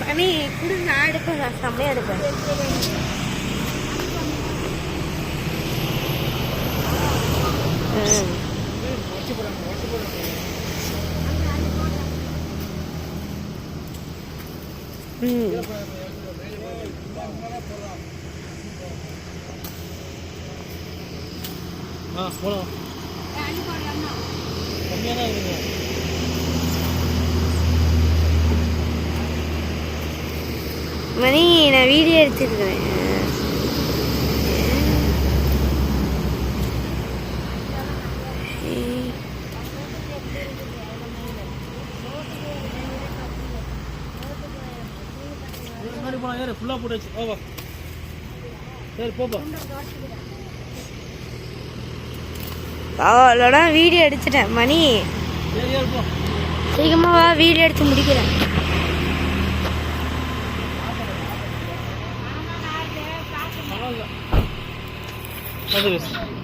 மணி குடு நான் எடுப்பேன் நான் செம்மையா எடுப்பேன். ம். ஆ போலாம். கம்மியாக தான் இருக்குங்க மணி நான் வீடியோ எடுத்துருக்கிறேன் ஃபுல்லாக போட்டு வச்சு ஓவா சரி போப்பா அவளோட வீடியோ எடுத்துட்டேன். மணி. சரி ஏறு போ. சீக்கிரமா வா வீடியோ எடுத்து முடிக்கிறேன் பரவாயில்ல அது